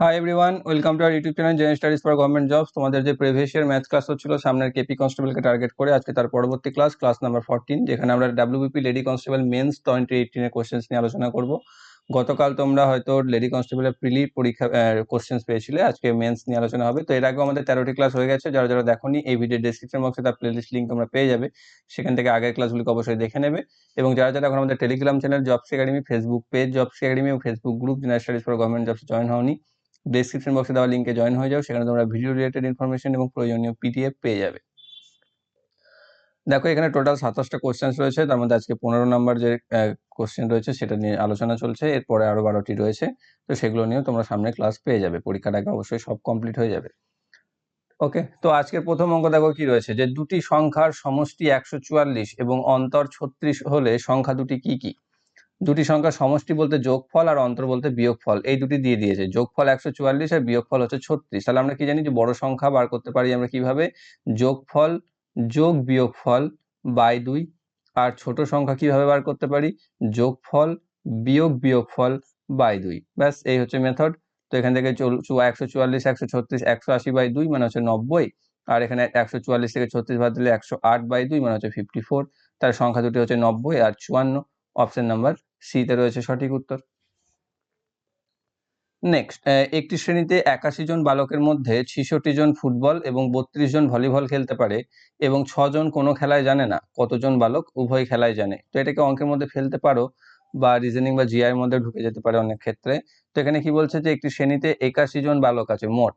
Hi everyone welcome to our YouTube channel gen studies for government jobs তোমাদের যে previous year math class হচ্ছিল, সামনের KP কনস্টেবলকে target করে আজকে তার পরবর্তী ক্লাস ক্লাস নাম্বার ফোরটিন যেখানে আমরা WBP lady constable mains twenty এইটিনের questions নিয়ে আলোচনা করব। গতকাল তোমরা হয়তো লেডি কনস্টেবলের প্রিলি পরীক্ষা কোশ্চেন্স পেয়েছিলে, আজকে মেন্স নিয়ে আলোচনা হবে। তো এর আগেও আমাদের তেরোটি ক্লাস হয়ে গেছে, যারা যারা দেখোনি, এই ভিডিও ডিসক্রিপশন বক্সে তার প্লেলিস্ট লিঙ্ক তোমরা পেয়ে যাবে। সেখান থেকে আগের ক্লাসগুলিকে অবশ্যই দেখে নেবে। এবং যারা যারা এখন আমাদের Telegram channel jobs academy Facebook page jobs academy এবং Facebook group general studies for government jobs join হওনি ডেসক্রিপশন বক্সে দেওয়া লিঙ্কে জয়েন হয়ে যাও, সেখানে তোমরা ভিডিও রিলেটেড ইনফরমেশন এবং প্রয়োজনীয় পিডিএফ পেয়ে যাবে। দেখো, এখানে টোটাল সাতাশটা কোশ্চেন্স রয়েছে, তার মধ্যে আজকে পনেরো নম্বর যে কোশ্চেন রয়েছে, সেটা নিয়ে আলোচনা চলছে, এরপরে আরও বারোটি রয়েছে, তো সেগুলো নিয়েও তোমরা সামনে ক্লাস পেয়ে যাবে, পরীক্ষার আগে অবশ্যই সব কমপ্লিট হয়ে যাবে। ওকে তো আজকের প্রথম অঙ্ক দেখো কি রয়েছে, যে দুটি সংখ্যার সমষ্টি একশো চুয়াল্লিশ এবং অন্তর ছত্রিশ হলে সংখ্যা দুটি কি কি? দুটি সংখ্যা সমষ্টি বলতে যোগফল আর অন্তর বলতে বিয়োগফল, এই দুটি দিয়ে দিয়েছে। যোগফল একশো চুয়াল্লিশ আর বিয়োগফল হচ্ছে ছত্রিশ। তাহলে আমরা কি জানি যে বড় সংখ্যা বার করতে পারি আমরা কীভাবে? যোগফল যোগ বিয়োগফল বাই দুই আর ছোট সংখ্যা কীভাবে বার করতে পারি? যোগফল বিয়োগ বিয়োগফল বাই দুই। ব্যাস, এই হচ্ছে মেথড তো এখান থেকে একশো চুয়াল্লিশ, একশো ছত্রিশ, একশো আশি বাই দুই মানে হচ্ছে নব্বই। আর এখানে একশো চুয়াল্লিশ থেকে ছত্রিশ বাদ দিলে একশো আট বাই দুই মানে হচ্ছে ফিফটি ফোর তার সংখ্যা দুটি হচ্ছে নব্বই আর চুয়ান্ন। অপশন নাম্বার সিতে রয়েছে সঠিক উত্তর। নেক্সট একটি শ্রেণীতে একাশি জন বালকের মধ্যে ছিষট্টি জন ফুটবল এবং বত্রিশ জন ভলিবল খেলতে পারে এবং ছজন কোনো খেলায় জানে না, কতজন বালক উভয় খেলায় জানে। তো এটাকে অঙ্কের মধ্যে ফেলতে পারো বা রিজনিং বা জিআই মধ্যে ঢুকে যেতে পারে অনেক ক্ষেত্রে। তো এখানে কি বলছে যে একটি শ্রেণীতে একাশি জন বালক আছে, মোট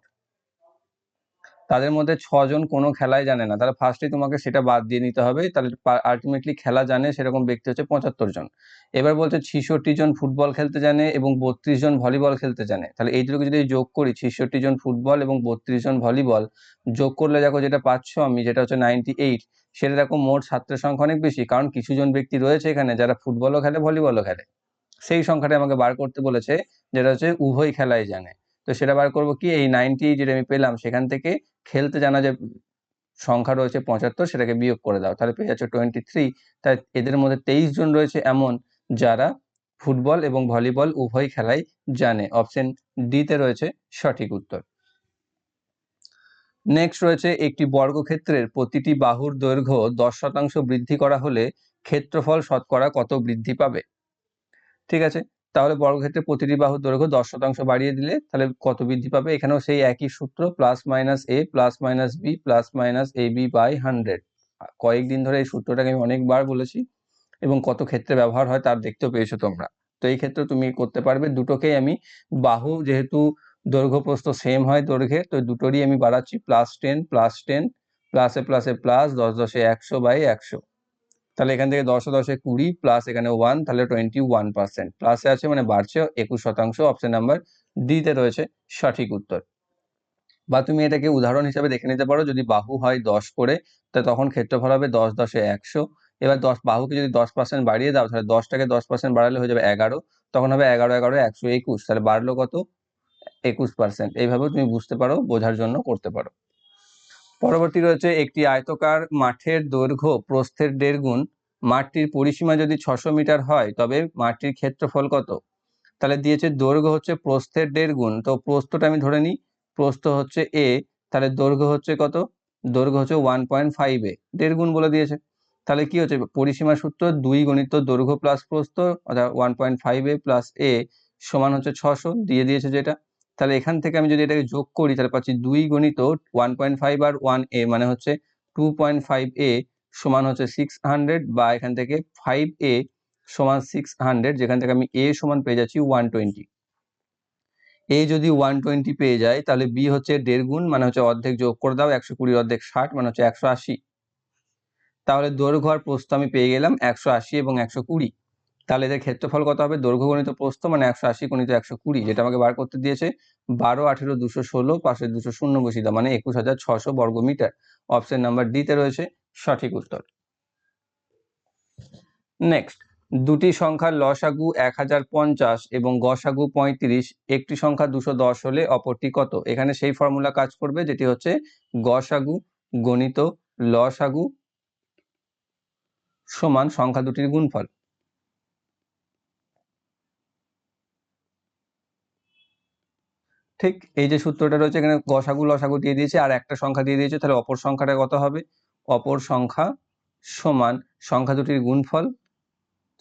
তাদের মধ্যে ছজন কোনো খেলাই জানে না। তাহলে ফার্স্টে তোমাকে সেটা বাদ দিয়ে নিতে হবে। তাহলে আলটিমেটলি খেলা জানে সেরকম ব্যক্তি হচ্ছে পঁচাত্তর জন। এবার বলছে ছিষট্টি জন ফুটবল খেলতে জানে এবং বত্রিশ জন ভলিবল খেলতে জানে। তাহলে এই দুটোকে যদি যোগ করি, ছিষট্টি জন ফুটবল এবং বত্রিশ জন ভলিবল, যোগ করলে দেখো যেটা পাচ্ছ আমি, যেটা হচ্ছে নাইনটি এইট সেটা দেখো মোট ছাত্রের সংখ্যা অনেক বেশি। কারণ কিছু জন ব্যক্তি রয়েছে এখানে যারা ফুটবলও খেলে, ভলিবলও খেলে। সেই সংখ্যাটা আমাকে বার করতে বলেছে, যেটা হচ্ছে উভয় খেলাই জানে। তো সেটা বার করব কি? এই নাইনটি যেটা আমি পেলাম, সেখান থেকে খেলতে জানা যে সংখ্যা রয়েছে পঁচাত্তর, সেটাকে বিয়োগ করে দাও। তাহলে পেয়ে যাচ্ছে টোয়েন্টি থ্রি তাই এদের মধ্যে তেইশ জন রয়েছে এমন যারা ফুটবল এবং ভলিবল উভয় খেলাই জানে। অপশন ডিতে রয়েছে সঠিক উত্তর। নেক্সট রয়েছে একটি বর্গক্ষেত্রের প্রতিটি বাহুর দৈর্ঘ্য দশ শতাংশ বৃদ্ধি করা হলে ক্ষেত্রফল শতকরা কত বৃদ্ধি পাবে? ঠিক আছে? তাহলে বর্গক্ষেত্রে প্রতিটি বাহুর দৈর্ঘ্য দশ শতাংশ বাড়িয়ে দিলে তাহলে কত বৃদ্ধি পাবে? এখানেও সেই একই সূত্র plus minus A plus minus B plus minus A B by hundred কয়েকদিন ধরে এই সূত্রটাকে আমি অনেকবার বলেছি এবং কত ক্ষেত্রে ব্যবহার হয় তার দেখতেও পেয়েছ তোমরা। তো এই ক্ষেত্রে তুমি করতে পারবে। দুটোকেই আমি বাহু যেহেতু দৈর্ঘ্য প্রস্থ সেম হয় দৈর্ঘ্যে, তো দুটোরই আমি বাড়াচ্ছি প্লাস টেন প্লাস টেন প্লাসে প্লাসে প্লাস দশ দশে একশো বাই একশো। তাহলে এখান থেকে দশে দশে কুড়ি প্লাস এখানে ওয়ান তাহলে টোয়েন্টি ওয়ান পার্সেন্ট প্লাসে আছে মানে বাড়ছে একুশ শতাংশ অপশন নাম্বার ডিতে রয়েছে সঠিক উত্তর। বা তুমি এটাকে উদাহরণ হিসাবে দেখে নিতে পারো, যদি বাহু হয় দশ করে, তা তখন ক্ষেত্রফল হবে দশ দশে একশো। এবার দশ, বাহুকে যদি দশ পার্সেন্ট বাড়িয়ে দাও, তাহলে দশটাকে দশ পার্সেন্ট বাড়ালে হয়ে যাবে এগারো, তখন হবে এগারো এগারো, একশো একুশ। তাহলে বাড়লো কত? একুশ পার্সেন্ট এইভাবেও তুমি বুঝতে পারো, বোঝার জন্য করতে পারো। পরবর্তী রয়েছে একটি আয়তকার মাঠের দৈর্ঘ্য প্রস্থের দেড় গুণ। মাঠটির পরিসীমা যদি ছশো মিটার হয়, তবে মাঠটির ক্ষেত্রফল কত? তাহলে দিয়েছে দৈর্ঘ্য হচ্ছে প্রস্থের দেড় গুণ। তো প্রস্থটা আমি ধরে নিই, প্রস্থ হচ্ছে এ তাহলে দৈর্ঘ্য হচ্ছে কত? দৈর্ঘ্য হচ্ছে ওয়ান পয়েন্ট ফাইভ এ। দেড় গুণ বলে দিয়েছে। তাহলে কি হচ্ছে? পরিসীমা সূত্র দুই গণিত দৈর্ঘ্য প্লাস প্রস্থ, অর্থাৎ one point five A plus A সমান হচ্ছে ছশো দিয়ে দিয়েছে যেটা তাহলে এখান থেকে আমি যদি এটাকে যোগ করি, তাহলে পাচ্ছি দুই গণিত ওয়ান পয়েন্ট ফাইভ আর ওয়ান এ মানে হচ্ছে টু পয়েন্ট ফাইভ এ সমান হচ্ছে সিক্স হান্ড্রেড বা এখান থেকে ফাইভ এ সমান সিক্স হান্ড্রেড যেখান থেকে আমি এ সমান পেয়ে যাচ্ছি ওয়ান টোয়েন্টি এ যদি ওয়ান টোয়েন্টি পেয়ে যায়, তাহলে বি হচ্ছে দেড় গুণ মানে হচ্ছে অর্ধেক যোগ করে দাও, একশো কুড়ির অর্ধেক ষাট মানে হচ্ছে একশো আশি। তাহলে দৈর্ঘ্য আর প্রস্থ আমি পেয়ে গেলাম একশো আশি এবং একশো কুড়ি। তাহলে এদের ক্ষেত্রফল কত হবে? দৈর্ঘ্য গণিত প্রস্থ মানে একশো আশি গণিত একশো কুড়ি, যেটা আমাকে বার করতে দিয়েছে। বারো, আঠেরো, দুশো, ষোলো পাশে দুশো, শূন্য বসিয়ে দাও মানে একুশ হাজার ছশো বর্গ মিটার। অপশন নাম্বার ডিতে রয়েছে সঠিক উত্তর। নেক্সট দুটি সংখ্যার লসাগু এক হাজার পঞ্চাশ এবং গসাগু পঁয়ত্রিশ। একটি সংখ্যা দুশো দশ হলে অপরটি কত? এখানে সেই ফর্মুলা কাজ করবে, যেটি হচ্ছে গসাগু গণিত লসাগু সমান সংখ্যা দুটির গুণফল। ঠিক এই যে সূত্রটা রয়েছে, এখানে গসাগু, লসাগু দিয়ে দিয়েছে, আর একটা সংখ্যা দিয়ে দিয়েছে, তাহলে অপর সংখ্যাটা কত হবে? অপর সংখ্যা সমান সংখ্যা দুটির গুণফল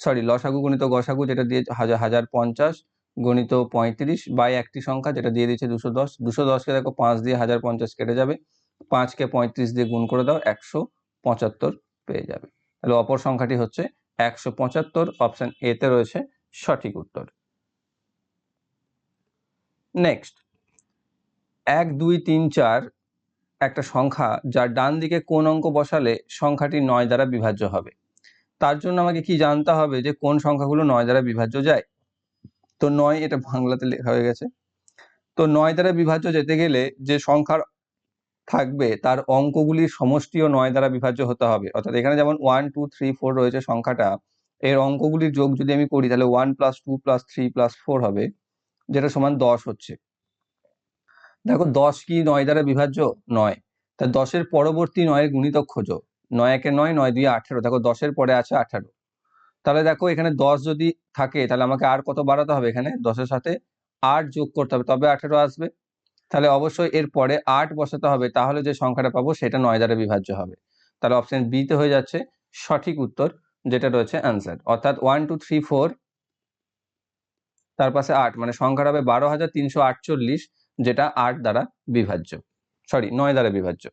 সরি লসাগু গণিত গসাগু, যেটা দিয়ে হাজার হাজার পঞ্চাশ গণিত পঁয়ত্রিশ বাই একটি সংখ্যা, যেটা দিয়ে দিয়েছে দুশো দশ। দুশো দশকে দেখো, পাঁচ দিয়ে হাজার পঞ্চাশ কেটে যাবে। পাঁচকে পঁয়ত্রিশ দিয়ে গুণ করে দাও, একশো পঁচাত্তর পেয়ে যাবে। তাহলে অপর সংখ্যাটি হচ্ছে একশো পঁচাত্তর অপশান এতে রয়েছে সঠিক উত্তর। নেক্সট এক, দুই, তিন, চার একটা সংখ্যা যার ডান দিকে কোন অঙ্ক বসালে সংখ্যাটি নয় দ্বারা বিভাজ্য হবে। তার জন্য আমাকে কি জানতে হবে যে কোন সংখ্যাগুলো নয় দ্বারা বিভাজ্য যায়? তো নয় এটা বাংলাতে লেখা হয়ে গেছে। তো নয় দ্বারা বিভাজ্য যেতে গেলে যে সংখ্যার থাকবে তার অঙ্কগুলির সমষ্টিও নয় দ্বারা বিভাজ্য হতে হবে। অর্থাৎ এখানে যেমন ওয়ান টু থ্রি ফোর রয়েছে সংখ্যাটা, এর অঙ্কগুলির যোগ যদি আমি করি তাহলে one plus two plus three plus four হবে, যেটা সমান দশ হচ্ছে। দেখো দশ কি নয় দ্বারা বিভাজ্য? নয়। তা দশের পরবর্তী নয়ের গুণিতক খোঁজো। নয় একে নয় নয় দুই আঠেরো। দেখো দশের পরে আছে আঠারো। তাহলে দেখো এখানে দশ যদি থাকে, তাহলে আমাকে আর কত বাড়াতে হবে এখানে? দশের সাথে আট যোগ করতে হবে, তবে আঠেরো আসবে। তাহলে অবশ্যই এর পরে আট বসাতে হবে, তাহলে যে সংখ্যাটা পাবো সেটা নয় দ্বারা বিভাজ্য হবে। তাহলে অপশন বিতে হয়ে যাচ্ছে সঠিক উত্তর, যেটা রয়েছে অ্যান্সার অর্থাৎ ওয়ান টু থ্রি ফোর তার পাশে আট মানে সংখ্যাটা হবে বারো হাজার তিনশো আটচল্লিশ। যেটা আট দ্বারা বিভাজ্য। সরি নয় দ্বারা বিভাজ্য।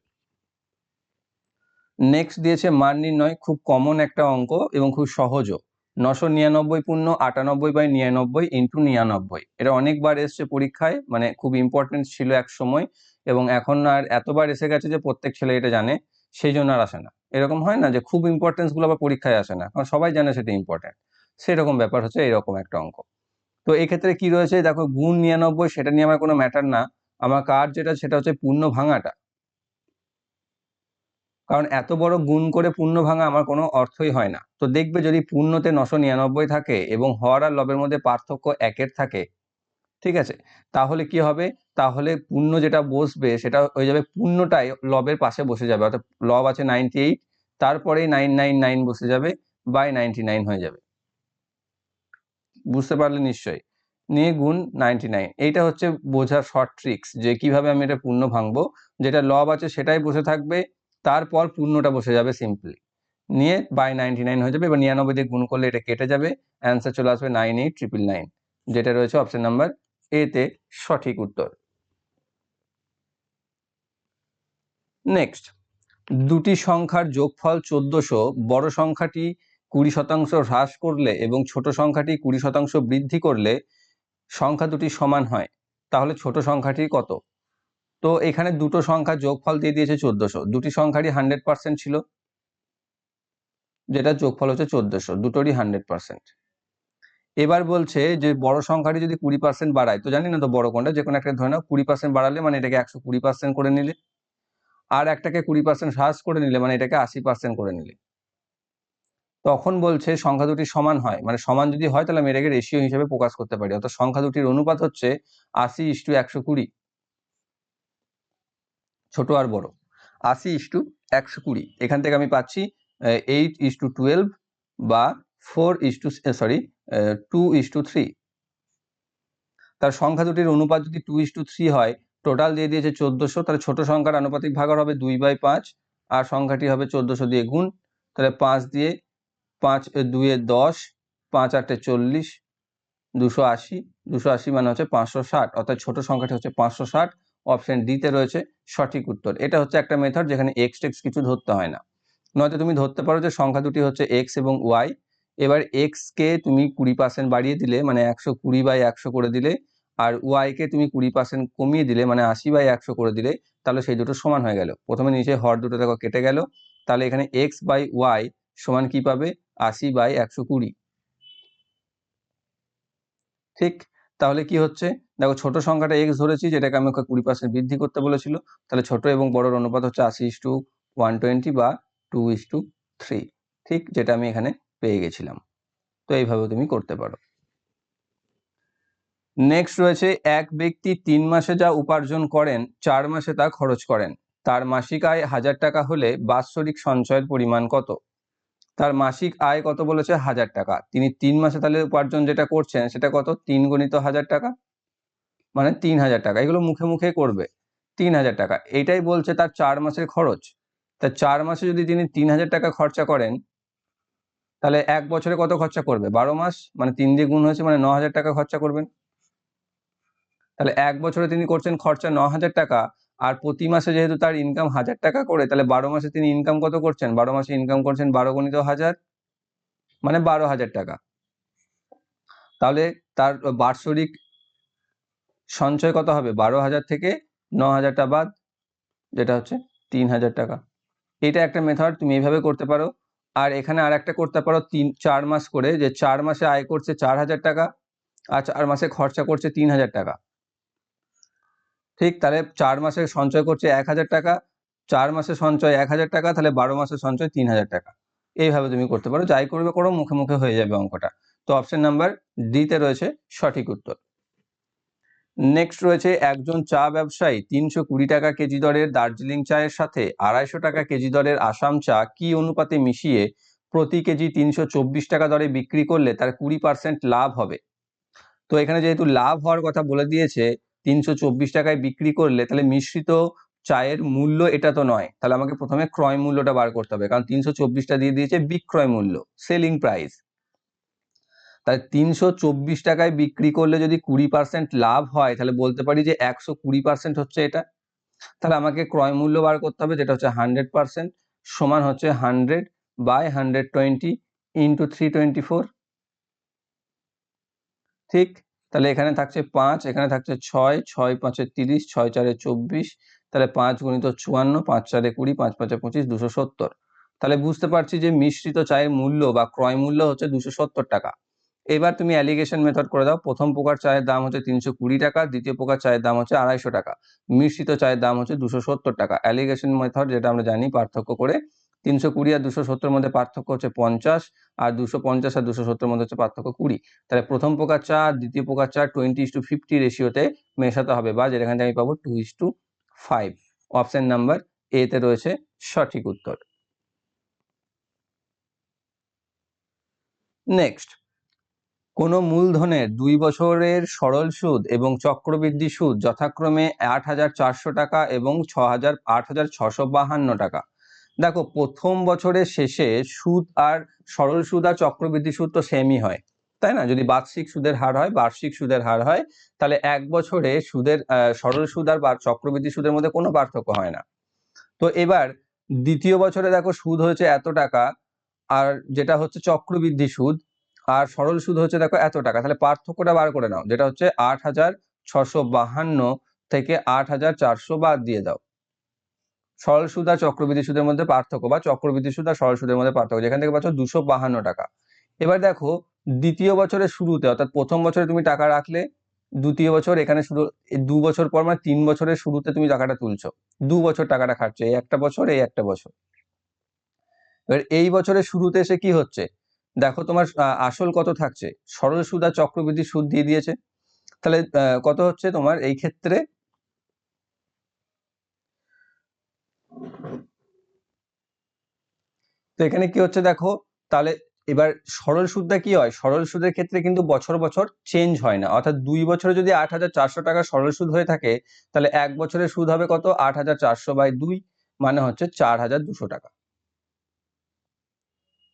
নেক্সট দিয়েছে মান নির্ণয়, খুব কমন একটা অঙ্ক এবং খুব সহজও। নশো নিরানব্বই পূর্ণ আটানব্বই বাই নিরানব্বই ইন্টু নিরানব্বই। এটা অনেকবার এসছে পরীক্ষায় মানে খুব ইম্পর্টেন্ট ছিল এক সময় এবং এখন আর এতবার এসে গেছে যে প্রত্যেক ছেলে এটা জানে, সেই জন্য আর আসে না। এরকম হয় না যে খুব ইম্পর্টেন্সগুলো আবার পরীক্ষায় আসে না, কারণ সবাই জানে সেটা ইম্পর্টেন্ট সেরকম ব্যাপার হচ্ছে এরকম একটা অঙ্ক। তো এক্ষেত্রে কি রয়েছে? দেখো, গুণ নিরানব্বই, সেটা নিয়ে আমার কোনো ম্যাটার না। আমার কার যেটা, সেটা হচ্ছে পূর্ণ ভাঙাটা। কারণ এত বড় গুণ করে পূর্ণ ভাঙা আমার কোনো অর্থই হয় না। তো দেখবে যদি পূর্ণতে নশো নিরানব্বই থাকে এবং হর আর লবের মধ্যে পার্থক্য একের থাকে, ঠিক আছে? তাহলে কি হবে? তাহলে পূর্ণ যেটা বসবে, সেটা হয়ে যাবে পূর্ণটাই লবের পাশে বসে যাবে। অর্থাৎ লব আছে নাইনটি এইট তারপরেই নাইন নাইন নাইন বসে যাবে বাই নাইনটি নাইন হয়ে যাবে। বুঝতে পারলে নিশ্চয়ই। নিয়ে গুণ নাইনটি নাইন এইটা হচ্ছে বোঝার শর্ট ট্রিক্স যে কীভাবে আমি এটা পূর্ণ ভাঙবো। যেটা লব আছে সেটাই বসে থাকবে, তারপর পূর্ণটা বসে যাবে সিম্পলি নিয়ে বাই নাইনটি নাইন হয়ে যাবে, এবার নিরানব্বই দিয়ে গুণ করলে এটা কেটে যাবে অ্যান্সার চলে আসবে নাইন এইট ট্রিপল নাইন যেটা রয়েছে অপশন নাম্বার এতে সঠিক উত্তর। নেক্সট দুটি সংখ্যার যোগফল চোদ্দশো, বড় সংখ্যাটি কুড়ি শতাংশ হ্রাস করলে এবং ছোট সংখ্যাটি কুড়ি শতাংশ বৃদ্ধি করলে সংখ্যা দুটি সমান হয়, তাহলে ছোট সংখ্যাটি কত? তো এখানে দুটো সংখ্যা যোগফল দিয়ে দিয়েছে চোদ্দশো। দুটি সংখ্যারই হান্ড্রেড পার্সেন্ট ছিল। যেটা যোগফল হচ্ছে চোদ্দশো, দুটোরই হান্ড্রেড পার্সেন্ট। এবার বলছে যে বড় সংখ্যাটি যদি কুড়ি পার্সেন্ট বাড়ায়, তো জানি না তো বড় কোনটা যে কোনো একটা ধরে নাও, কুড়ি পার্সেন্ট বাড়ালে মানে এটাকে একশো কুড়ি পার্সেন্ট করে নিলে। আর একটাকে কুড়ি পার্সেন্ট হ্রাস করে নিলে মানে এটাকে আশি পার্সেন্ট করে নিলে। তখন বলছে সংখ্যা দুটি সমান হয়। মানে সমান যদি হয় তাহলে আমি এটাকে রেশিও হিসেবে প্রকাশ করতে পারি। অর্থাৎ সংখ্যা দুটির অনুপাত হচ্ছে আশি ইস্টু একশো কুড়ি। ছোট আর বড়। আশি ইস্টু একশো কুড়ি। এখান থেকে আমি পাচ্ছি এইট ইস টু টুয়েলভ বা four is two sorry two is two three তার সংখ্যা দুটির অনুপাত যদি টু ইস টু থ্রি হয় টোটাল দিয়ে দিয়েছে চোদ্দোশো, তাহলে ছোট সংখ্যার আনুপাতিক ভাগার হবে দুই বাই পাঁচ, আর সংখ্যাটি হবে চোদ্দোশো দিয়ে গুণ। তাহলে পাঁচ দিয়ে পাঁচ দুয়ে দশ, পাঁচ, আটে চল্লিশ, দুশো আশি। দুশো আশি মানে হচ্ছে পাঁচশো ষাট, অর্থাৎ ছোটো সংখ্যাটি হচ্ছে পাঁচশো ষাট। অপশান ডিতে রয়েছে সঠিক উত্তর। এটা হচ্ছে একটা মেথড যেখানে এক্স টেক্স কিছু ধরতে হয় না। নয়তো তুমি ধরতে পারো যে সংখ্যা দুটি হচ্ছে এক্স এবং ওয়াই এবার এক্স কে তুমি কুড়ি পার্সেন্ট বাড়িয়ে দিলে মানে একশো কুড়ি বাই একশো করে দিলে, আর ওয়াই কে তুমি কুড়ি পার্সেন্ট কমিয়ে দিলে মানে আশি বাই একশো করে দিলে, তাহলে সেই দুটো সমান হয়ে গেল। প্রথমে নিচে হর দুটো দেখো কেটে গেল। তাহলে এখানে এক্স বাই ওয়াই সমান কি পাবে? আশি বাই একশো কুড়ি। ঠিক, তাহলে কি হচ্ছে? দেখো ছোট সংখ্যাটা এক্স ধরেছি, যেটাকে আমি ওকে কুড়ি পার্সেন্ট বৃদ্ধি করতে বলেছিল, তাহলে ছোট এবং বড়র অনুপাত হচ্ছে আশি ইস টু ওয়ান টোয়েন্টি বা টু ইস টু থ্রি। ঠিক, যেটা আমি এখানে পেয়ে গেছিলাম। তো এইভাবে তুমি করতে পারো। নেক্সট রয়েছে, এক ব্যক্তি তিন মাসে যা উপার্জন করেন, চার মাসে তা খরচ করেন। তার মাসিক আয় হাজার টাকা হলে বাৎসরিক সঞ্চয়ের পরিমাণ কত? তার মাসিক আয় কত বলেছে? হাজার টাকা। তিনি তিন মাসে তাহলে উপার্জন যেটা করছেন, সেটা কত? তিন গণিত হাজার টাকা? মানে তিন হাজার টাকা। এগুলো মুখে মুখে করবে। তিন হাজার টাকা। এটাই বলছে তার চার মাসের খরচ। তা চার মাসে যদি তিনি তিন হাজার টাকা খরচা করেন, তাহলে এক বছরে কত খরচা করবে? বারো মাস? মানে তিন দিয়ে গুণ হয়েছে মানে ন হাজার টাকা খরচা করবেন। তাহলে এক বছরে তিনি করছেন খরচা ন হাজার টাকা। আর প্রতি মাসে যেহেতু তার ইনকাম হাজার টাকা করে, তাহলে বারো মাসে তিনি ইনকাম কত করছেন? বারো মাসে ইনকাম করছেন বারো গণিত হাজার মানে বারো হাজার টাকা। তাহলে তার বার্ষরিক সঞ্চয় কত হবে? বারো হাজার থেকে ন হাজারটা বাদ, যেটা হচ্ছে তিন হাজার টাকা। এটা একটা মেথড তুমি এইভাবে করতে পারো। আর এখানে আর একটা করতে পারো, তিন, চার মাস করে, যে চার মাসে আয় করছে চার হাজার টাকা, আর চার মাসে খরচা করছে তিন হাজার টাকা। ঠিক তাহলে চার মাসে সঞ্চয় করছে এক হাজার টাকা, চার মাসে সঞ্চয় এক হাজার টাকা, তাহলে বারো মাসে সঞ্চয় তিন হাজার টাকা। এইভাবে তুমি করতে পারো, যাই করবে করো, মুখে মুখে হয়ে যাবে অঙ্কটা। তো অপশন নাম্বার ডিতে রয়েছে সঠিক উত্তর। নেক্সট রয়েছে একজন চা ব্যবসায়ী, তিনশো কুড়ি টাকা কেজি দরের দার্জিলিং চায়ের সাথে আড়াইশো টাকা কেজি দরের আসাম চা কি অনুপাতে মিশিয়ে প্রতি কেজি তিনশো চব্বিশ টাকা দরে বিক্রি করলে তার কুড়ি পার্সেন্ট লাভ হবে? তো এখানে যেহেতু লাভ হওয়ার কথা বলে দিয়েছে তিনশো চব্বিশ টাকায় বিক্রি করলে তাহলে মিশ্রিত চায়ের মূল্য এটা তো নয়। তাহলে আমাকে প্রথমে ক্রয় মূল্যটা বার করতে হবে। কারণ তিনশো চব্বিশটা দিয়ে দিয়েছে বিক্রয় মূল্য সেলিং প্রাইস তাহলে তিনশো চব্বিশ টাকায় বিক্রি করলে যদি কুড়ি পার্সেন্ট লাভ হয়, তাহলে বলতে পারি যে একশো কুড়ি পার্সেন্ট হচ্ছে এটা। তাহলে আমাকে ক্রয় মূল্য বার করতে হবে, যেটা হচ্ছে হান্ড্রেড পার্সেন্ট সমান হচ্ছে hundred by hundred twenty into three twenty four. ঠিক? তাহলে এখানে থাকছে পাঁচ, এখানে থাকছে ছয় ছয় পাঁচে তিরিশ, ছয় চারে চব্বিশ, তাহলে পাঁচ গুণিত চুয়ান্ন, পাঁচ চারে কুড়ি, পাঁচ পাঁচে পঁচিশ, দুশো সত্তর। তাহলে বুঝতে পারছি যে মিশ্রিত চায়ের মূল্য বা ক্রয় মূল্য হচ্ছে দুশো সত্তর টাকা। এবার তুমি অ্যালিগেশন মেথড করে দাও। প্রথম প্রকার চায়ের দাম হচ্ছে তিনশো কুড়ি টাকা, দ্বিতীয় প্রকার চায়ের দাম হচ্ছে আড়াইশো টাকা। মিশ্রিত চায়ের দাম হচ্ছে দুশো সত্তর টাকা। অ্যালিগেশন মেথড যেটা আমরা জানি, পার্থক্য করে তিনশো কুড়ি আর দুশো সত্তর মধ্যে পার্থক্য হচ্ছে পঞ্চাশ, আর দুশো পঞ্চাশ আর দুশো সত্তর মধ্যে হচ্ছে পার্থক্য কুড়ি। তাহলে প্রথম প্রকার চা আর দ্বিতীয় প্রকার চা টোয়েন্টি ইস টু ফিফটি রেশিওতে মেশাতে হবে, বা যেখান থেকে আমি পাবো two is to five option number এতে রয়েছে সঠিক উত্তর। নেক্সট কোনো মূলধনের দুই বছরের সরল সুদ এবং চক্রবৃদ্ধি সুদ যথাক্রমে আট হাজার চারশো টাকা এবং ছ হাজার আট হাজার ছশো বাহান্ন টাকা। দেখো, প্রথম বছরের শেষে সুদ আর সরল সুদ আর চক্রবৃদ্ধি সুদ তো সেমই হয়, তাই না? যদি বার্ষিক সুদের হার হয়, বার্ষিক সুদের হার হয়, তাহলে এক বছরে সুদের সরল সুদ আর চক্রবৃদ্ধি সুদের মধ্যে কোনো পার্থক্য হয় না। তো এবার দ্বিতীয় বছরে দেখো, সুদ হয়েছে এত টাকা, আর যেটা হচ্ছে চক্রবৃদ্ধি সুদ, আর সরল সুদ হচ্ছে দেখো এত টাকা, তাহলে পার্থক্যটা বার করে নাও, যেটা হচ্ছে আট হাজার ছশো বাহান্ন থেকে আট হাজার চারশো বাদ দিয়ে দাও। সরল সুদ আর চক্রবৃদ্ধি সুদের মধ্যে পার্থক্য বা চক্রবৃদ্ধি সুদ আর সরল সুদের মধ্যে পার্থক্য, যেখান থেকে পাচ্ছ দুশো বাহান্ন টাকা। এবার দেখো, দ্বিতীয় বছরের শুরুতে, অর্থাৎ প্রথম বছরে তুমি টাকা রাখলে, দ্বিতীয় বছর এখানে শুরু দু বছর পর মানে তিন বছরের শুরুতে তুমি টাকাটা তুলছো। দু বছর টাকাটা খাটছো, এই একটা বছর, এই একটা বছর। এবার এই বছরের শুরুতে এসে কি হচ্ছে? দেখো তোমার আসল কত থাকছে? সরল সুদ আর চক্রবৃদ্ধি সুদ দিয়ে দিয়েছে। তাহলে কত হচ্ছে তোমার? এই ক্ষেত্রে তো এখানে কি হচ্ছে দেখো, তাহলে এবার সরল সুদটা কি হয়? সরল সুদের ক্ষেত্রে কিন্তু বছর বছর চেঞ্জ হয় না। অর্থাৎ দুই বছরে যদি আট হাজার চারশো টাকা সরল সুদ হয়ে থাকে, তাহলে এক বছরের সুদ হবে কত? আট হাজার চারশো বাই দুই মানে হচ্ছে চার হাজার দুশো টাকা।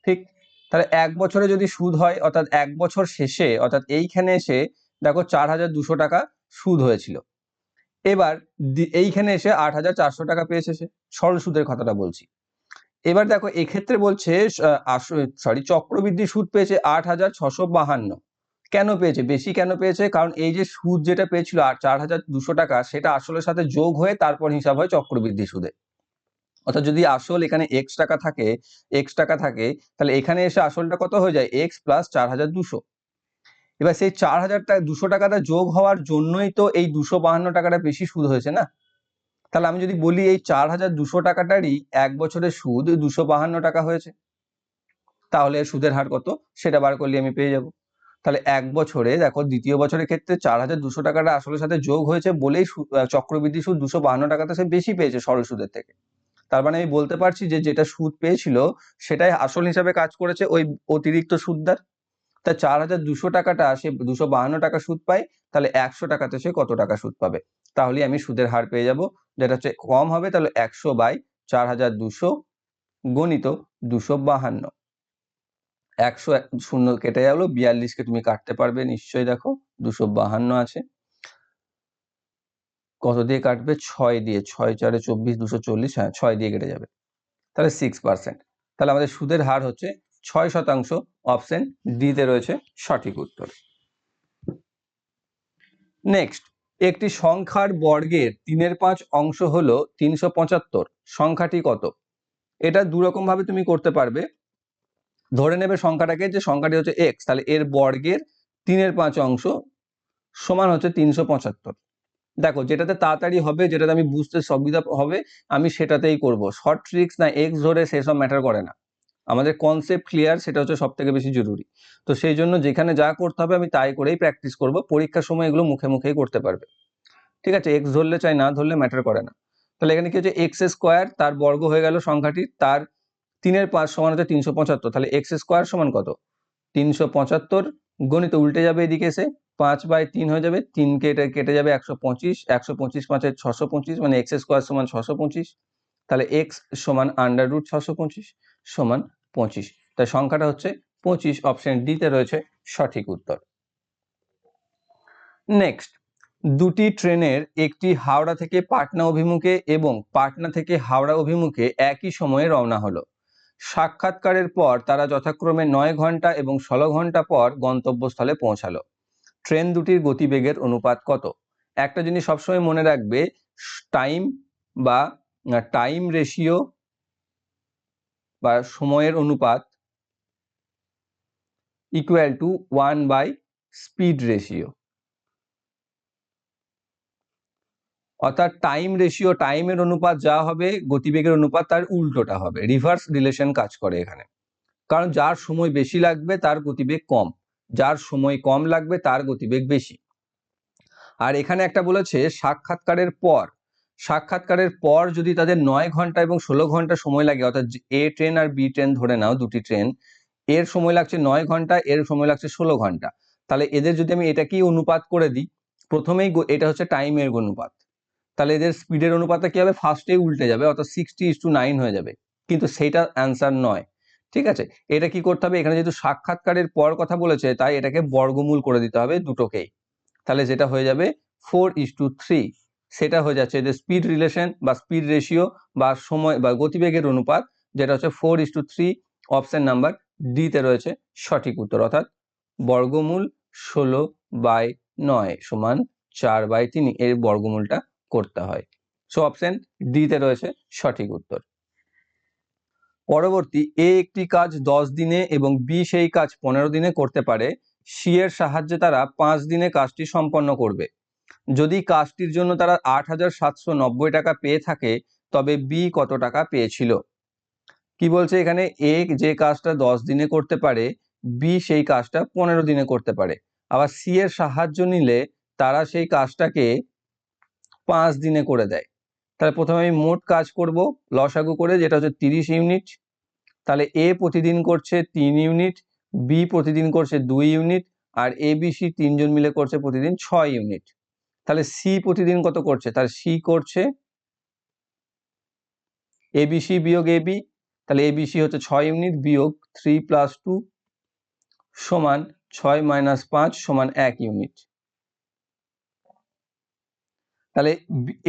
ঠিক? তাহলে এক বছরে যদি সুদ হয়, অর্থাৎ এক বছর শেষে, অর্থাৎ এইখানে এসে দেখো চার হাজার দুশো টাকা সুদ হয়েছিল। এবার এইখানে এসে আট হাজার চারশো টাকা পেয়েছে সে। সরল সুদের কথাটা বলছি। এবার দেখো, এক্ষেত্রে বলছে সরি চক্রবৃদ্ধি সুদ পেয়েছে আট হাজার ছশো বাহান্ন। কেন পেয়েছে? বেশি কেন পেয়েছে? কারণ এই যে সুদ যেটা পেয়েছিল আর চার হাজার দুশো টাকা, সেটা আসলের সাথে যোগ হয়ে তারপর হিসাব হয় চক্রবৃদ্ধি সুদে। অর্থাৎ যদি আসল এখানে এক্স টাকা থাকে এক্স টাকা থাকে, তাহলে এখানে এসে আসলটা কত হয়ে যায়? এক্স প্লাস চার হাজার দুশো। এবার সেই চার হাজার টাকা দুশো টাকাটা যোগ হওয়ার জন্যই তো এই দুশো বাহান্ন টাকাটা বেশি সুদ হয়েছে না? তাহলে আমি যদি বলি এই চার হাজার দুশো টাকাটারই এক বছরের সুদ দুশো বাহান্ন টাকা হয়েছে, তাহলে সুদের হার কত? সেটা বার করলে আমি পেয়ে যাব। তাহলে এক বছরে দেখো দ্বিতীয় বছরের ক্ষেত্রে চার হাজার দুশো টাকাটা আসলের সাথে যোগ হয়েছে বলেই চক্রবৃদ্ধি সুদ দুশো বাহান্ন টাকাতে সে বেশি পেয়েছে সরল সুদের থেকে। তার মানে আমি বলতে পারছি যে যেটা সুদ পেয়েছিল সেটাই আসল হিসাবে কাজ করেছে ওই অতিরিক্ত সুদদার। তা চার হাজার দুশো টাকাটা সে দুশো বাহান্ন টাকা সুদ পায়, তাহলে একশো টাকাতে সে কত টাকা সুদ পাবে? তাহলে আমি সুদের হার পেয়ে যাব। যেটা হচ্ছে কম হবে তাহলে একশো বাই চার হাজার দুশো গণিত দুশো বাহান্ন। একশো শূন্য কেটে গেল বিয়াল্লিশকে তুমি কাটতে পারবে নিশ্চয়ই দেখো, দুশো বাহান্ন আছে। কত দিয়ে কাটবে? ছয় দিয়ে, ছয় চারে চব্বিশ, দুশো চল্লিশ হ্যাঁ ছয় দিয়ে কেটে যাবে। তাহলে সিক্স পার্সেন্ট তাহলে আমাদের সুদের হার হচ্ছে ছয় শতাংশ অপশন ডিতে রয়েছে সঠিক উত্তর। নেক্সট একটি সংখ্যার বর্গের তিনের পাঁচ অংশ হলো তিনশো পঁচাত্তর। সংখ্যাটি কত? এটা দুরকম ভাবে তুমি করতে পারবে। ধরে নেবে সংখ্যাটাকে যে সংখ্যাটি হচ্ছে এক্স তাহলে এর বর্গের তিনের পাঁচ অংশ সমান হচ্ছে তিনশো পঁচাত্তর। দেখো, যেটাতে তাড়াতাড়ি হবে, যেটাতে আমি বুঝতে সুবিধা হবে, আমি সেটাতেই করব। শর্ট ট্রিক্স না এক্স ধরে সেসব ম্যাটার করে না। আমাদের কনসেপ্ট ক্লিয়ার সেটা হচ্ছে সব থেকে বেশি জরুরি। তো সেই জন্য যেখানে যা করতে হবে, আমি তাই করেই প্র্যাকটিস করব। পরীক্ষার সময় এগুলো মুখে মুখেই করতে পারবে। ঠিক আছে? এক্স ধরলে চাই, না ধরলে ম্যাটার করে না। তাহলে এখানে কি হচ্ছে? এক্স স্কোয়ার তার বর্গ হয়ে গেল সংখ্যাটি, তার তিনের পাঁচ সমান হচ্ছে তিনশো পঁচাত্তর। তাহলে এক্স স্কোয়ার সমান কত? তিনশো পঁচাত্তর গণিত উল্টে যাবে এদিকে এসে। পাঁচ বাই তিন হয়ে যাবে, তিন কেটে কেটে যাবে একশো পঁচিশ। একশো পঁচিশ পাঁচে ছশো পঁচিশ মানে এক্স স্কোয়ার সমান ছশো পঁচিশ। তাহলে এক্স সমান আন্ডার রুট ছশো পঁচিশ। সমান পঁচিশ। তাই সংখ্যাটা হচ্ছে পঁচিশ অপশন ডিতে রয়েছে সঠিক উত্তর। নেক্সট দুটি ট্রেনের একটি হাওড়া থেকে পাটনা অভিমুখে এবং পাটনা থেকে হাওড়া অভিমুখে একই সময়ে রওনা হলো। সাক্ষাৎকারের পর তারা যথাক্রমে নয় ঘণ্টা এবং ষোলো ঘণ্টা পর গন্তব্যস্থলে পৌঁছালো। ট্রেন দুটির গতিবেগের অনুপাত কত? একটা জিনিস সবসময় মনে রাখবে টাইম বা টাইম রেশিও বা সময়ের অনুপাত equal to one by speed ratio অর্থাৎ টাইম রেশিও টাইমের অনুপাত যা হবে, গতিবেগের অনুপাত তার উল্টোটা হবে। রিভার্স রিলেশন কাজ করে এখানে। কারণ যার সময় বেশি লাগবে, তার গতিবেগ কম। যার সময় কম লাগবে, তার গতিবেগ বেশি। আর এখানে একটা বলেছে, সাক্ষাৎকারের পর সাক্ষাৎকারের পর যদি তাদের নয় ঘণ্টা এবং ষোলো ঘণ্টা সময় লাগে, অর্থাৎ এ ট্রেন আর বি ট্রেন ধরে নাও, দুটি ট্রেন এর সময় লাগছে নয় ঘণ্টা, এর সময় লাগছে ষোলো ঘণ্টা। তাহলে এদের যদি আমি এটাকেই অনুপাত করে দিই, প্রথমেই এটা হচ্ছে টাইমের অনুপাত। তাহলে এদের স্পিডের অনুপাতটা কি হবে? ফার্স্টেই উল্টে যাবে, অর্থাৎ সিক্সটি ইস টু নাইন হয়ে যাবে। কিন্তু সেইটা অ্যান্সার নয়। ঠিক আছে? এটা কি করতে হবে? এখানে যেহেতু সাক্ষাৎকারের পর কথা বলেছে, তাই এটাকে বর্গমূল করে দিতে হবে দুটোকেই। তাহলে যেটা হয়ে যাবে? ফোর ইস টু থ্রি সেটা হয়ে যাচ্ছে যে স্পিড রিলেশন বা স্পিড রেশিও বা সময় বা গতিবেগের অনুপাত, যেটা হচ্ছে four is to three option number ডিতে রয়েছে সঠিক উত্তর, অর্থাৎ বর্গমূল ষোলো বাই নয় সমান চার বাই তিন এর বর্গমূলটা করতে হয়। সো অপশন ডিতে রয়েছে সঠিক উত্তর। পরবর্তী এ একটি কাজ দশ দিনে এবং বি সেই কাজ পনেরো দিনে করতে পারে। সি এর সাহায্যে তারা পাঁচ দিনে কাজটি সম্পন্ন করবে। যদি কাজটির জন্য তারা আট হাজার সাতশো নব্বই টাকা পেয়ে থাকে, তবে বি কত টাকা পেয়েছিল? কি বলছে এখানে? এ যে কাজটা দশ দিনে করতে পারে বি সেই কাজটা পনেরো দিনে করতে পারে। আবার সি এর সাহায্য নিলে তারা সেই কাজটাকে পাঁচ দিনে করে দেয়। তাহলে প্রথমে আমি মোট কাজ করব লসাগু করে, যেটা হচ্ছে তিরিশ ইউনিট। তাহলে এ প্রতিদিন করছে তিন ইউনিট বি প্রতিদিন করছে দুই ইউনিট, আর এ বি সি তিনজন মিলে করছে প্রতিদিন ছয় ইউনিট। তাহলে সি প্রতিদিন কত করছে? তাহলে সি করছে এ বি সি বিয়োগ এ বি তাহলে এ বি সি হচ্ছে ছয় ইউনিট বিয়োগ থ্রি প্লাস টু সমান ছয় মাইনাস পাঁচ সমান এক ইউনিট। তাহলে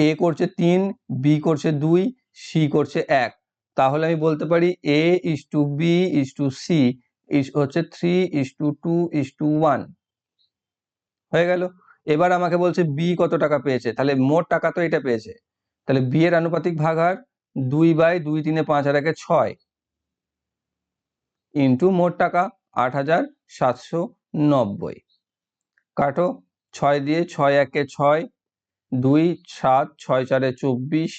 এ করছে তিন বি করছে দুই সি করছে এক। তাহলে আমি বলতে পারি A is to B is to C is হচ্ছে three is to two is to one হয়ে গেল? এবার আমাকে বলছে বি কত টাকা পেয়েছে? তাহলে মোট টাকা তো এটা পেয়েছে। তাহলে বি এর আনুপাতিক ভাগার দুই বাই দুই তিনে পাঁচ আর একে ছয়। ইন্টু মোট টাকা আট হাজার সাতশো নব্বই। কাটো ছয় দিয়ে ছয় একে ছয়, দুই সাত ছয় চারে চব্বিশ,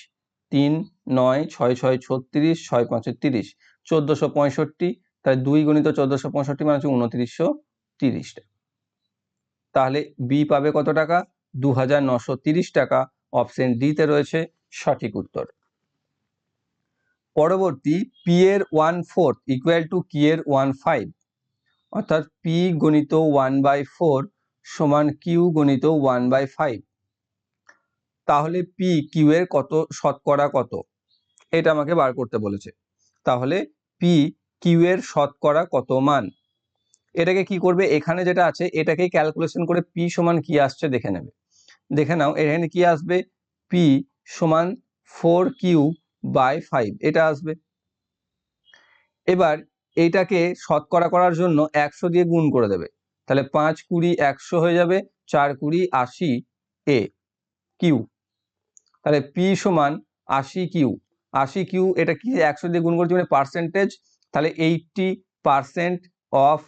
তিন নয় ছয় ছয় ছত্রিশ, ছয় পাঁচে তিরিশ। চোদ্দোশো পঁয়ষট্টি, তাহলে দুই গণিত চোদ্দোশো পঁয়ষট্টি মানে হচ্ছে উনত্রিশশো তিরিশটা তাহলে বি পাবে কত টাকা? দু টাকা। অপশন ডিতে রয়েছে সঠিক উত্তর। পরবর্তী পি এর ওয়ান ফোর্থ ইকুয়াল টু কি এর ওয়ান ফাইভ অর্থাৎ পি গণিত ওয়ান বাই ফোর সমান কিউ গণিত ওয়ান বাই ফাইভ তাহলে পি কিউ এর কত শতকরা কত? এটা আমাকে বার করতে বলেছে। তাহলে পি কিউ এর শতকরা কত মান? এটাকে কি করবে? এখানে যেটা আছে এটাকে ক্যালকুলেশন করে পি সমান কি আসছে দেখে নেবে। দেখে নাও, এখানে কি আসবে? পি সমান ফোর কিউ বাই ফাইভ এটা আসবে। এবার এইটাকে শতকরা করার জন্য একশো দিয়ে গুণ করে দেবে। তাহলে পাঁচ কুড়ি একশো হয়ে যাবে, চার কুড়ি আশি এ কিউ তাহলে পি সমান আশি কিউ আশি কিউ এটা কি একশো দিয়ে গুণ করছি মানে পার্সেন্টেজ তাহলে এইটটি পার্সেন্ট অফ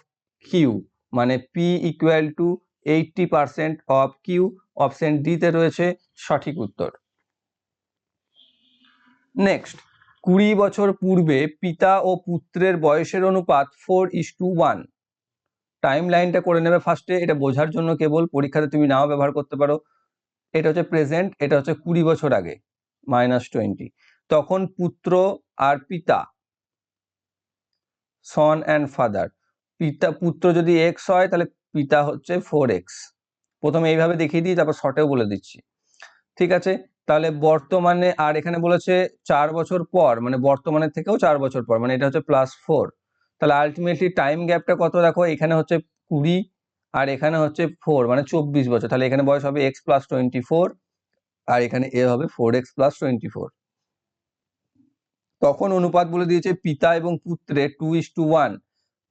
কিউ মানে P equal to eighty percent of Q option ডিতে রয়েছে সঠিক উত্তর। নেক্সট কুড়ি বছর পূর্বে পিতা ও পুত্রের বয়সের অনুপাত four is to one time লাইনটা করে নেবে ফার্স্টে এটা বোঝার জন্য কেবল পরীক্ষাতে তুমি নাও ব্যবহার করতে পারো। এটা হচ্ছে প্রেজেন্ট এটা হচ্ছে কুড়ি বছর আগে মাইনাস টোয়েন্টি তখন পুত্র আর পিতা সন অ্যান্ড ফাদার পিতা পুত্র যদি এক্স হয়, তাহলে পিতা হচ্ছে ফোর এক্স প্রথমে এইভাবে দেখিয়ে দিই, তারপর শর্টেও বলে দিচ্ছি। ঠিক আছে? তাহলে বর্তমানে, আর এখানে বলেছে চার বছর পর মানে বর্তমানের থেকেও চার বছর পর মানে এটা হচ্ছে প্লাস ফোর তাহলে আলটিমেটলি টাইম গ্যাপটা কত দেখো? এখানে হচ্ছে কুড়ি, আর এখানে হচ্ছে ফোর মানে চব্বিশ বছর। তাহলে এখানে বয়স হবে এক্স প্লাস টোয়েন্টি ফোর আর এখানে এ হবে four x plus twenty four তখন অনুপাত বলে দিয়েছে পিতা এবং পুত্রে টু ইস টু ওয়ান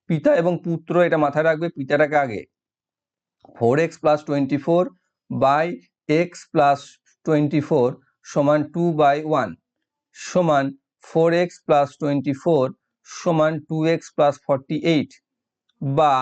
পিতা এবং পুত্র এটা মাথায় রাখবে, পিতাটাকে আগে। Four x plus twenty four by x plus twenty four সমান টু বাই ওয়ান সমান four x plus twenty four সমান two x plus forty eight বা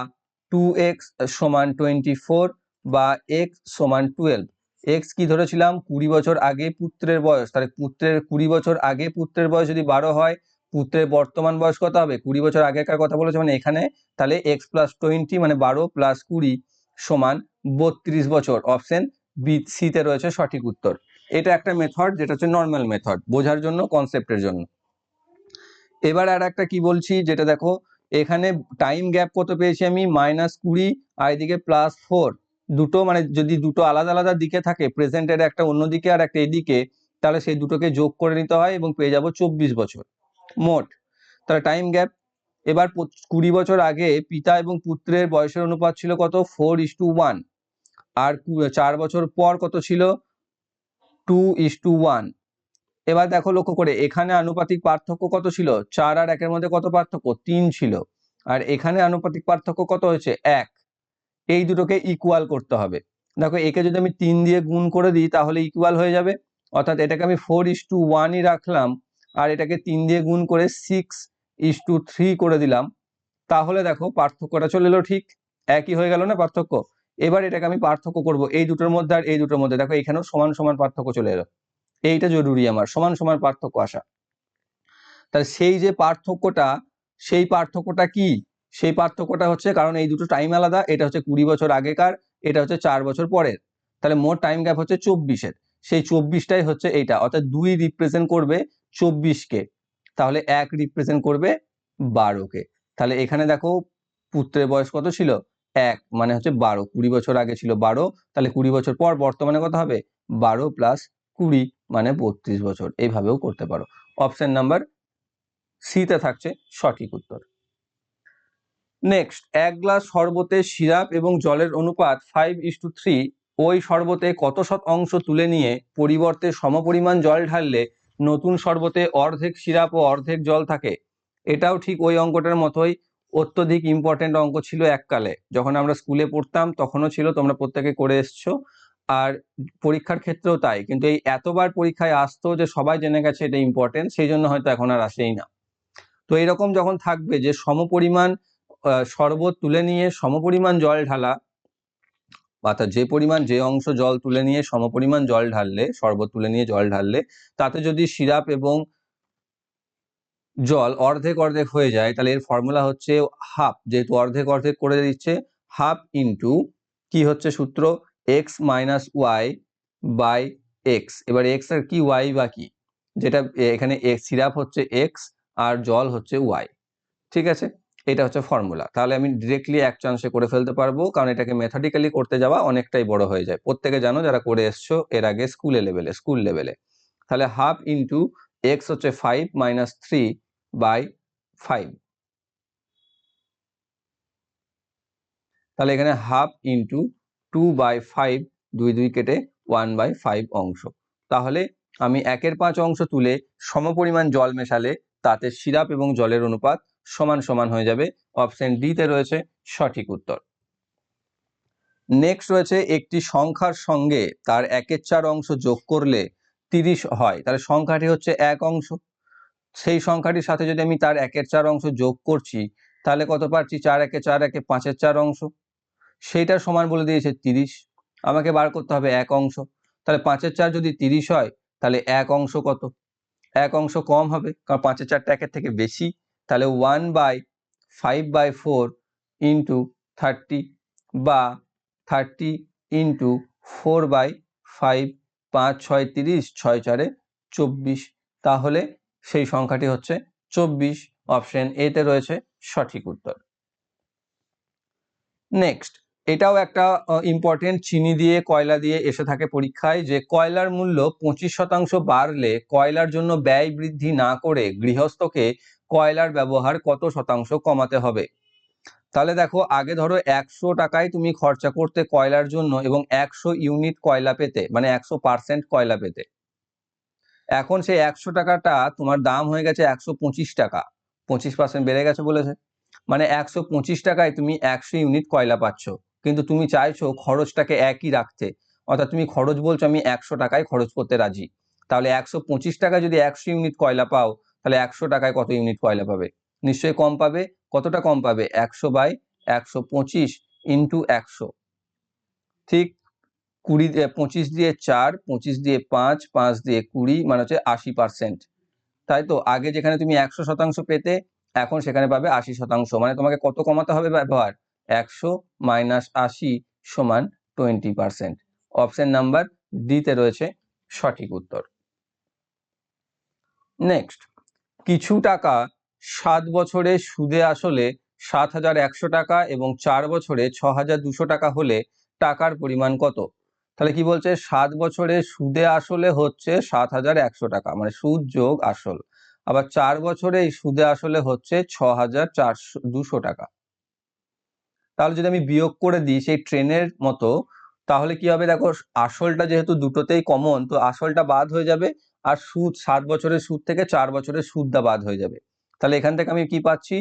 টু এক্স সমান টোয়েন্টি ফোর বা এক্স সমান টুয়েলভ এক্স কি ধরেছিলাম? কুড়ি বছর আগে পুত্রের বয়স। তাহলে পুত্রের কুড়ি বছর আগে পুত্রের বয়স যদি বারো হয় পুত্রের বর্তমান বয়স কত হবে? কুড়ি বছর আগেকার কথা বলেছে মানে এখানে তাহলে এক্স প্লাস টোয়েন্টি মানে বারো প্লাস কুড়ি সমান বত্রিশ বছর। অপশন বি সিতে রয়েছে সঠিক উত্তর। এটা একটা মেথড যেটা হচ্ছে নর্মাল মেথড বোঝার জন্য কনসেপ্টের জন্য। এবার আর একটা কি বলছি, যেটা দেখো, এখানে টাইম গ্যাপ কত পেয়েছি আমি? মাইনাস কুড়ি, আর এদিকে প্লাস ফোর দুটো মানে যদি দুটো আলাদা আলাদা দিকে থাকে প্রেজেন্টের একটা অন্যদিকে আর একটা এদিকে, তাহলে সেই দুটোকে যোগ করে নিতে হয় এবং পেয়ে যাব চব্বিশ বছর। মোট। তাহলে টাইম গ্যাপ এবার কুড়ি বছর আগে পিতা এবং পুত্রের বয়সের অনুপাত ছিল কত? ফোর ইস টু ওয়ান আর চার বছর পর কত ছিল? টু ইস টু ওয়ান এবার দেখো লক্ষ্য করে, এখানে আনুপাতিক পার্থক্য কত ছিল? চার আর একের মধ্যে কত পার্থক্য? তিন ছিল। আর এখানে আনুপাতিক পার্থক্য কত হয়েছে? এক। এই দুটোকে ইকুয়াল করতে হবে। দেখো, একে যদি আমি তিন দিয়ে গুণ করে দিই, তাহলে ইকুয়াল হয়ে যাবে। অর্থাৎ এটাকে আমি ফোর ইস টু ওয়ানই রাখলাম। আর এটাকে তিন দিয়ে গুণ করে সিক্স ইস টু থ্রি করে দিলাম। তাহলে দেখো পার্থক্যটা চলে এলো ঠিক। একই হয়ে গেল না পার্থক্য? এবার এটাকে আমি পার্থক্য করব এই দুটোর মধ্যে আর এই দুটোর মধ্যে। দেখো এখানেও সমান সমান পার্থক্য চলে এলো। এইটা জরুরি আমার, সমান সমান পার্থক্য আসা। তাহলে সেই যে পার্থক্যটা, সেই পার্থক্যটা কি? সেই পার্থক্যটা হচ্ছে কারণ এই দুটো টাইম আলাদা, এটা হচ্ছে কুড়ি বছর আগেকার, এটা হচ্ছে চার বছর পরের। তাহলে মোট টাইম গ্যাপ হচ্ছে চব্বিশের। সেই চব্বিশটাই হচ্ছে এইটা। অর্থাৎ দুই রিপ্রেজেন্ট করবে চব্বিশকে, তাহলে এক রিপ্রেজেন্ট করবে বারোকে। তাহলে এখানে দেখো পুত্রের বয়স কত ছিল? এক মানে হচ্ছে বারো। কুড়ি বছর আগে ছিল বারো, তাহলে কুড়ি বছর পর বর্তমানে কত হবে? বারো প্লাস কুড়ি মানে বত্রিশ বছর। এইভাবেও করতে পারো। অপশন নাম্বার সিতে থাকছে সঠিক উত্তর। নেক্সট এক গ্লাস শরবতে সিরাপ এবং জলের অনুপাত ফাইভ ইস টু থ্রি ওই শরবতে কত শত অংশ তুলে নিয়ে পরিবর্তে সমপরিমাণ জল ঢাললে নতুন শরবতে অর্ধেক সিরাপ ও অর্ধেক জল থাকে। এটাও ঠিক ওই অঙ্কটার মতোই অত্যধিক ইম্পর্টেন্ট অঙ্ক ছিল এককালে। যখন আমরা স্কুলে পড়তাম তখনও ছিল, তোমরা প্রত্যেকে করে এসছো। আর পরীক্ষার ক্ষেত্রেও তাই। কিন্তু এই এতবার পরীক্ষায় আসতো যে সবাই জেনে গেছে এটা ইম্পর্টেন্ট সেই জন্য হয়তো এখন আর আসেই না। তো এরকম যখন থাকবে যে সমপরিমাণ শরবত তুলে নিয়ে সমপরিমাণ জল ঢালা অর্থাৎ যে পরিমাণ, যে অংশ জল তুলে নিয়ে সমপরিমাণ জল ঢাললে, শরবত তুলে নিয়ে জল ঢাললে, তাতে যদি সিরাপ এবং জল অর্ধেক অর্ধেক হয়ে যায়, তাহলে এর ফর্মুলা হচ্ছে হাফ যেহেতু অর্ধেক অর্ধেক করে দিচ্ছে হাফ ইন্টু কি হচ্ছে সূত্র? X minus y by x এবার এক্স আর কি ওয়াই বা কি? যেটা এখানে সিরাপ হচ্ছে এক্স আর জল হচ্ছে ওয়াই ঠিক আছে? এটা হচ্ছে ফর্মুলা তাহলে আমি ডিরেক্টলি এক চান্সে করে ফেলতে পারব, কারণ এটাকে মেথাডিক্যালি করতে যাওয়া অনেকটাই বড় হয়ে যায়। প্রত্যেকে জানো যারা করে এসছো, এর আগে স্কুলে লেভেলে স্কুল লেভেলে তাহলে হাফ ইন্টু এক্স হচ্ছে five minus three by five তাহলে এখানে half into two by five দুই দুই কেটে ওয়ান বাই ফাইভ অংশ। তাহলে আমি একের পাঁচ অংশ তুলে সমপরিমাণ জল মেশালে তাতে সিরাপ এবং জলের অনুপাত সমান সমান হয়ে যাবে। অপশন ডিতে রয়েছে সঠিক উত্তর। নেক্সট রয়েছে একটি সংখ্যার সঙ্গে তার একের চার অংশ যোগ করলে তিরিশ হয়। তাহলে সংখ্যাটি হচ্ছে এক অংশ। সেই সংখ্যাটির সাথে যদি আমি তার একের চার অংশ যোগ করছি, তাহলে কত পাচ্ছি? চার একে চার একে পাঁচের চার অংশ। সেইটার সমান বলে দিয়েছে তিরিশ। আমাকে বার করতে হবে এক অংশ। তাহলে পাঁচের চার যদি তিরিশ হয়, তাহলে এক অংশ কত? এক অংশ কম হবে, কারণ পাঁচের চারটা একের থেকে বেশি। তাহলে one by five by four into thirty বা thirty into four by five পাঁচ, ছয়, তিরিশ, ছয়, চারে চব্বিশ। তাহলে সেই সংখ্যাটি হচ্ছে চব্বিশ। অপশন এতে রয়েছে সঠিক উত্তর। নেক্সট এটাও একটা ইম্পর্টেন্ট চিনি দিয়ে, কয়লা দিয়ে এসে থাকে পরীক্ষায় যে কয়লার মূল্য পঁচিশ শতাংশ বাড়লে কয়লার জন্য ব্যয় বৃদ্ধি না করে গৃহস্থকে কয়লার ব্যবহার কত শতাংশ কমাতে হবে? তাহলে দেখো, আগে ধরো একশো টাকায় তুমি খরচা করতে কয়লার জন্য এবং একশো ইউনিট কয়লা পেতে মানে একশো পার্সেন্ট কয়লা পেতে। এখন সেই একশো টাকাটা তোমার দাম হয়ে গেছে একশো পঁচিশ টাকা। পঁচিশ পার্সেন্ট বেড়ে গেছে বলেছে। মানে একশো পঁচিশ টাকায় তুমি একশো ইউনিট কয়লা পাচ্ছ। কিন্তু তুমি চাইছো খরচটাকে একই রাখতে। অর্থাৎ তুমি খরচ বলছো আমি একশো টাকায় খরচ করতে রাজি। তাহলে একশো পঁচিশ টাকায় যদি একশো ইউনিট কয়লা পাও তাহলে একশো টাকায় কত ইউনিট কয়লা পাবে? নিশ্চয়ই কম পাবে। কতটা কম পাবে? একশো বাই একশো পঁচিশ ইন্টু একশো। ঠিক কুড়ি পঁচিশ দিয়ে চার, পঁচিশ দিয়ে পাঁচ পাঁচ দিয়ে কুড়ি মানে হচ্ছে আশি পার্সেন্ট তাই তো? আগে যেখানে তুমি একশো শতাংশ পেতে, এখন সেখানে পাবে আশি শতাংশ। মানে তোমাকে কত কমাতে হবে ব্যবহার? একশো মাইনাস আশি সমান টোয়েন্টি পার্সেন্ট অপশন নাম্বার ডিতে রয়েছে সঠিক উত্তর। নেক্সট কিছু টাকা সাত বছরে সুদে আসলে সাত হাজার একশো টাকা এবং চার বছরে ছ হাজার দুশো টাকা হলে টাকার পরিমাণ কত? তাহলে কি বলছে? সাত বছরে সুদে আসলে হচ্ছে সাত হাজার একশো টাকা মানে সুদ যোগ আসল। আবার চার বছরে এই সুদে আসলে হচ্ছে ছ হাজার চারশো দুশো টাকা। তাহলে যদি আমি বিয়োগ করে দিই সেই ট্রেনের মতো, তাহলে কি হবে? দেখো, আসলটা যেহেতু দুটোতেই কমন তো আসলটা বাদ হয়ে যাবে। আর সুদ সাত বছরের সুদ থেকে চার বছরের সুদটা বাদ হয়ে যাবে। তাহলে এখান থেকে আমি কি পাচ্ছি?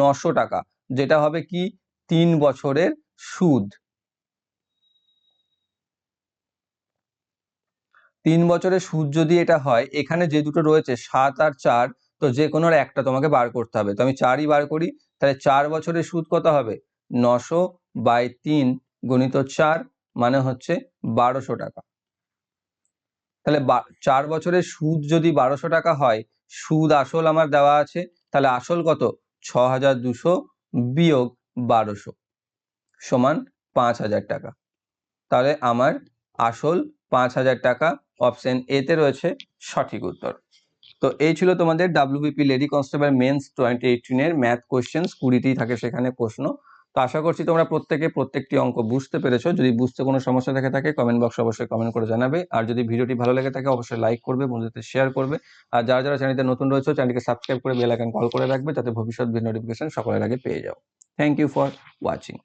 নশো টাকা, যেটা হবে কি? তিন বছরের সুদ। তিন বছরের সুদ যদি এটা হয়, এখানে যে দুটো রয়েছে, সাত আর চার, তো যে কোনো একটা তোমাকে বার করতে হবে। তো আমি চারই বার করি, তাহলে চার বছরের সুদ কত হবে? নশো বাই তিন গণিত চার মানে হচ্ছে বারোশো টাকা। তাহলে চার বছরের সুদ যদি বারোশো টাকা হয়, সুদ আসল আমার দেওয়া আছে, তাহলে আসল কত? ছ হাজার দুশো বিয়োগ বারোশো সমান পাঁচ হাজার টাকা। তাহলে আমার আসল পাঁচ হাজার টাকা অপশন এতে রয়েছে সঠিক উত্তর। তো এই ছিল তোমাদের WBP lady constable mains twenty এইটিনের math questions কুড়িটি থাকে সেখানে প্রশ্ন। তো আশা করছি তোমরা প্রত্যেকে প্রত্যেকটি অঙ্ক বুঝতে পেরেছ। যদি বুঝতে কোনো সমস্যা থেকে থাকে কমেন্ট বক্সে অবশ্যই কমেন্ট করে জানাবে। আর যদি ভিডিওটি ভালো লেগে থাকে, অবশ্যই লাইক করবে, বন্ধুদের শেয়ার করবে। আর যারা যারা চ্যানেলতে নতুন রয়েছে চ্যানেলকে সাবস্ক্রাইব করে বেল আইকন কল করে রাখবে, যাতে ভবিষ্যৎ ভিডিও নোটিফিকেশন সকলের আগে পেয়ে যাও। Thank you for watching